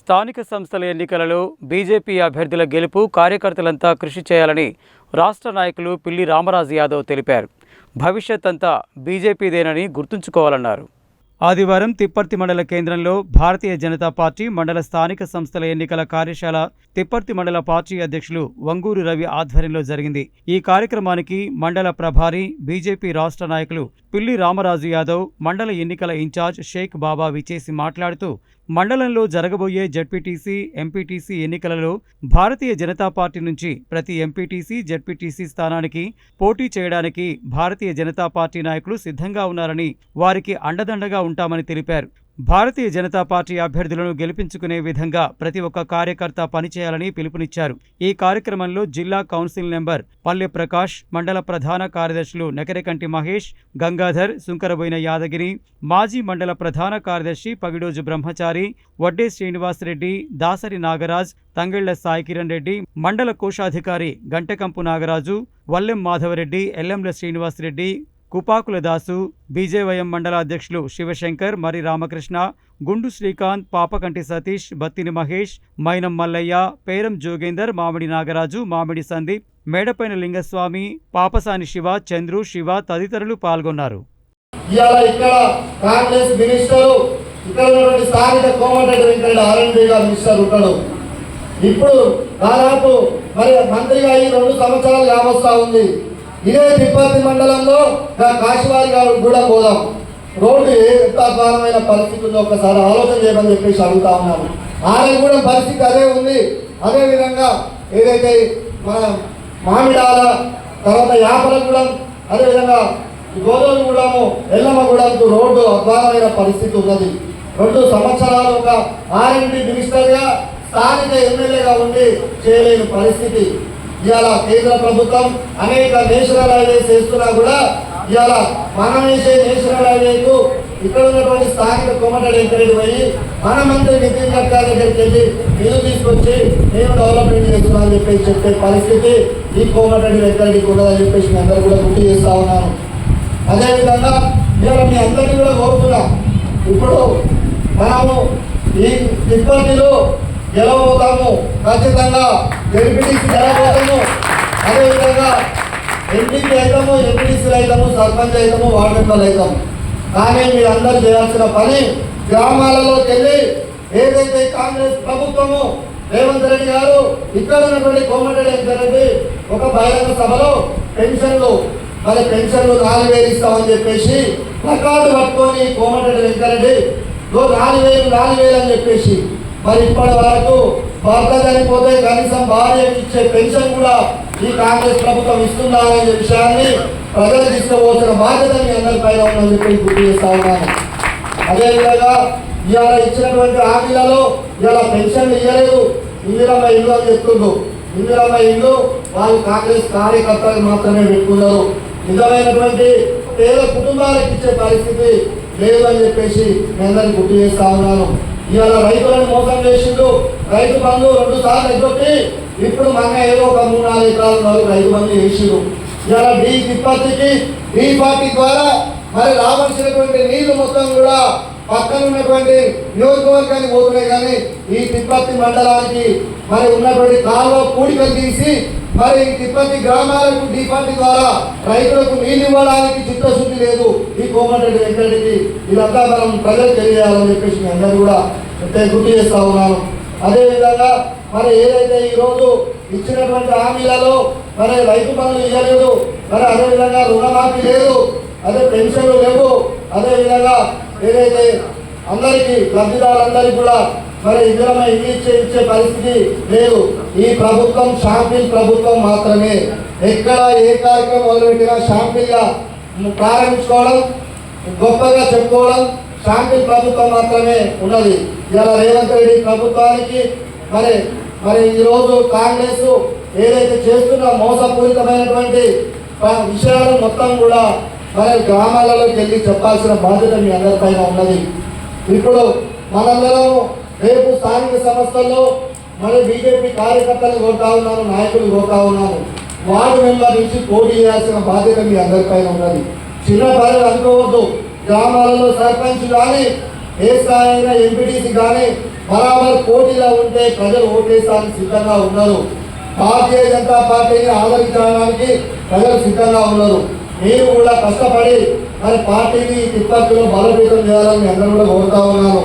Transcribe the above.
స్థానిక సంస్థల ఎన్నికలలో బీజేపీ అభ్యర్థుల గెలుపు కార్యకర్తలంతా కృషి చేయాలని రాష్ట్ర నాయకులు పిల్లి రామరాజు యాదవ్ తెలిపారు. భవిష్యత్ అంతా బీజేపీదేనని గుర్తుంచుకోవాలన్నారు. ఆదివారం తిప్పర్తి మండల కేంద్రంలో భారతీయ జనతా పార్టీ మండల స్థానిక సంస్థల ఎన్నికల కార్యశాల తిప్పర్తి మండల పార్టీ అధ్యక్షులు వంగూరు రవి ఆధ్వర్యంలో జరిగింది. ఈ కార్యక్రమానికి మండల ప్రభారి బీజేపీ రాష్ట్ర నాయకులు పిల్లి రామరాజు యాదవ్ మండల ఎన్నికల ఇన్ఛార్జ్ షేక్ బాబా విచేసి మాట్లాడుతూ మండలంలో జరగబోయే జడ్పీటీసీ ఎంపీటీసీ ఎన్నికలలో భారతీయ జనతా పార్టీ నుంచి ప్రతి ఎంపీటీసీ జడ్పీటీసీ స్థానానికి పోటీ చేయడానికి భారతీయ జనతా పార్టీ నాయకులు సిద్ధంగా ఉన్నారని వారికి అండదండగా ఉంటామని తెలిపారు. భారతీయ జనతా పార్టీ అభ్యర్థులను గెలిపించుకునే విధంగా ప్రతి ఒక్క కార్యకర్త పనిచేయాలని పిలుపునిచ్చారు. ఈ కార్యక్రమంలో జిల్లా కౌన్సిల్ నెంబర్ పల్లె ప్రకాష్ మండల ప్రధాన కార్యదర్శులు నకరికంటి మహేష్ గంగాధర్ సుంకరబోయిన యాదగిరి మాజీ మండల ప్రధాన కార్యదర్శి పగిడోజు బ్రహ్మచారి వడ్డే శ్రీనివాసరెడ్డి దాసరి నాగరాజ్ తంగెళ్ళ సాయి కిరణ్ రెడ్డి మండల కోశాధికారి గంటకంపు నాగరాజు వల్లెం మాధవరెడ్డి ఎల్లంల శ్రీనివాసరెడ్డి కుపాకుల దాసు బీజేవైఎం మండల అధ్యక్షులు శివశంకర్ మరి రామకృష్ణ గుండు శ్రీకాంత్ పాపకంటి సతీష్ బత్తిని మహేష్ మైనం మల్లయ్య పేరం జోగేందర్ మామిడి నాగరాజు మామిడి సందీప్ మేడపైన లింగస్వామి పాపసాని శివ చంద్రు శివ తదితరులు పాల్గొన్నారు. ఇప్పుడు దాదాపు మరి మంత్రిగా ఈ రెండు సంవత్సరాలు కావస్తా ఉంది. ఇదే తిప్పతి మండలంలో కాశీవారి గారు కూడా పోదాం. రోడ్డు ఎంత అధ్వానమైన పరిస్థితి ఉందో ఒకసారి ఆలోచన చేయమని చెప్పేసి అడుగుతా ఉన్నాను. ఆయన కూడా పరిస్థితి అదే ఉంది. అదే విధంగా ఏదైతే మన మామిడాల తర్వాత యాపలగూడెం అదేవిధంగా గోదావరిగూడము ఎల్లమ్మగూడెంకు రోడ్డు అధ్వానమైన పరిస్థితి ఉన్నది. రెండు సంవత్సరాలు ఒక ఆర్ఎండి మినిస్టర్గా స్థానిక ఎమ్మెల్యేగా ఉండి చేయలేని పరిస్థితి. ఇవాళ కేంద్ర ప్రభుత్వం అనేక నేషనల్ హైవేస్ చేస్తున్నా కూడా ఇవాళ మనం వేసే నేషనల్ హైవేకు ఇక్కడ ఉన్నటువంటి స్థానిక కోమటడి ఎంకరేజ్ పోయి మన మంత్రి నితిన్ గడ్కరీ దగ్గరికి వెళ్ళి నిధులు తీసుకొచ్చి నేను డెవలప్మెంట్ చేస్తున్నాను చెప్పేసి చెప్పే పరిస్థితి ఈ కోమటడి వెంకరెడ్డికి ఉండదని చెప్పేసి మీ అందరూ కూడా గుర్తు చేస్తా ఉన్నాను. అదేవిధంగా ఇవాళ మీ అందరినీ కూడా కోరుతున్నా. ఇప్పుడు మనము ఈ తిప్పటిలో గెలవబోతాము. ఖచ్చితంగా ఎంపీటీసీ గెలవబోతాము. అదేవిధంగా ఎంపీపీ అవుతాము ఎంపీటీసీలు అవుతాము సర్పంచ్ అవుతాము వార్డు మెంబర్లు అవుతాము కానీ మీరందరూ చేయాల్సిన పని గ్రామాలలోకి వెళ్ళి ఏదైతే కాంగ్రెస్ ప్రభుత్వము రేవంత్ రెడ్డి గారు ఇక్కడ ఉన్నటువంటి కోమటిరెడ్డి వెంకరెడ్డి ఒక బహిరంగ సభలో పెన్షన్లు మరి పెన్షన్లు నాలుగు వేలు ఇస్తామని చెప్పేసి ప్లకార్డు పట్టుకొని కోమటిరెడ్డి వెంకరెడ్డి "ఓ నాలుగు వేలు నాలుగు వేలు అని చెప్పేసి మరి ఇప్పటి వరకు భర్త చనిపోతే కనీసం భార్యకి ఇచ్చే పెన్షన్ కూడా ఈ కాంగ్రెస్ ప్రభుత్వం ఇస్తుందా అనే విషయాన్ని ప్రజలు తీసుకోవాల్సిన బాధ్యత మీ అందరిపైన ఉందని చెప్పి గుర్తు చేస్తా ఉన్నాను. అదేవిధంగా ఇవాళ ఇచ్చినటువంటి హామీలలో ఇవాళ పెన్షన్లు ఇవ్వలేదు ఇందిరమ్మ ఇల్లు అని చెప్తుండ్రు. ఇందిరమ్మ ఇల్లు వాళ్ళు కాంగ్రెస్ కార్యకర్తలు మాత్రమే పెట్టుకున్నారు. నిజమైనటువంటి పేద కుటుంబాలకు ఇచ్చే పరిస్థితి లేదు అని చెప్పేసి మీ అందరికీ గుర్తు చేస్తా ఉన్నాను. ఇవాళ రైతులను మోసం చేసిండు. రైతు బంధు రెండు సార్లు ఎగ్గొట్టి ఇప్పుడు మన ఏదో ఒక మూడు నాలుగు ఎకరాలు నాలుగు రైతు బంధు చేసిండు. ఇవాళ డీ విపత్తికి డీ పార్టీ ద్వారా మరి రావాల్సినటువంటి నీళ్ళు మొత్తం కూడా పక్కన ఉన్నటువంటి నియోజకవర్గానికి పోతున్నాయి కానీ ఈ తిప్పతి మండలానికి మరి ఉన్నటువంటి కాలువ కూడికలు తీసి మరి ఈ తిప్పతి గ్రామాలకు డి ద్వారా రైతులకు నీళ్ళు ఇవ్వడానికి చిత్తశుద్ధి లేదు ఈ కోమటిరెడ్డి వెంకరెడ్డికి ఇదంతా మనం ప్రజలు తెలియాలని చెప్పేసి మీ అందరూ కూడా అంటే గుర్తు చేస్తా ఉన్నాను. అదేవిధంగా మరి ఏదైతే ఈరోజు ఇచ్చినటువంటి హామీలలో మరి రైతు పనులు ఇవ్వలేదు మరి అదేవిధంగా రుణమాఫీ లేదు అదే పెన్షన్లు లేవు అదేవిధంగా ఏదైతే అందరికీ లబ్ధిదారులందరికీ కూడా మరి ఇందిరమ్మ ఇల్లు ఇచ్చే ఇచ్చే పరిస్థితి లేదు. ఈ ప్రభుత్వం షాంపిల్ ప్రభుత్వం మాత్రమే. ఎక్కడ ఏ కార్యక్రమం మొదలుపెట్టినా షాంపిల్గా ప్రారంభించుకోవడం గొప్పగా చెప్పుకోవడం షాంపిల్ ప్రభుత్వం మాత్రమే ఉన్నది. ఇలా రేవంత్ రెడ్డి ప్రభుత్వానికి మరి మరి ఈరోజు కాంగ్రెస్ ఏదైతే చేస్తున్న మోసపూరితమైనటువంటి విషయాలు మొత్తం కూడా మరి గ్రామాలలోకి వెళ్ళి చెప్పాల్సిన బాధ్యత మీ అందరిపైన ఉన్నది. ఇప్పుడు మనందరం రేపు స్థానిక సంస్థల్లో మరి బీజేపీ కార్యకర్తలు కోరుతా ఉన్నాను నాయకులు కోరుతా ఉన్నాను వార్డు మెంబర్ నుంచి పోటీ చేయాల్సిన బాధ్యత మీ అందరిపైన ఉన్నది. చిన్న పనులు అనుకోవద్దు. గ్రామాలలో సర్పంచ్ కానీ ఏ స్థాయి అయినా ఎంపీటీసీ కానీ బరాబర్ పోటీలో ఉంటే ప్రజలు ఓటేస్తానికి సిద్ధంగా ఉన్నారు భారతీయ జనతా పార్టీని ఆదరించడానికి ప్రజలు సిద్ధంగా ఉన్నారు మీరు కూడా కష్టపడి మరి పార్టీని తిప్పత్తులో బలోపేతం చేయాలని అందరూ కూడా కోరుతా ఉన్నాను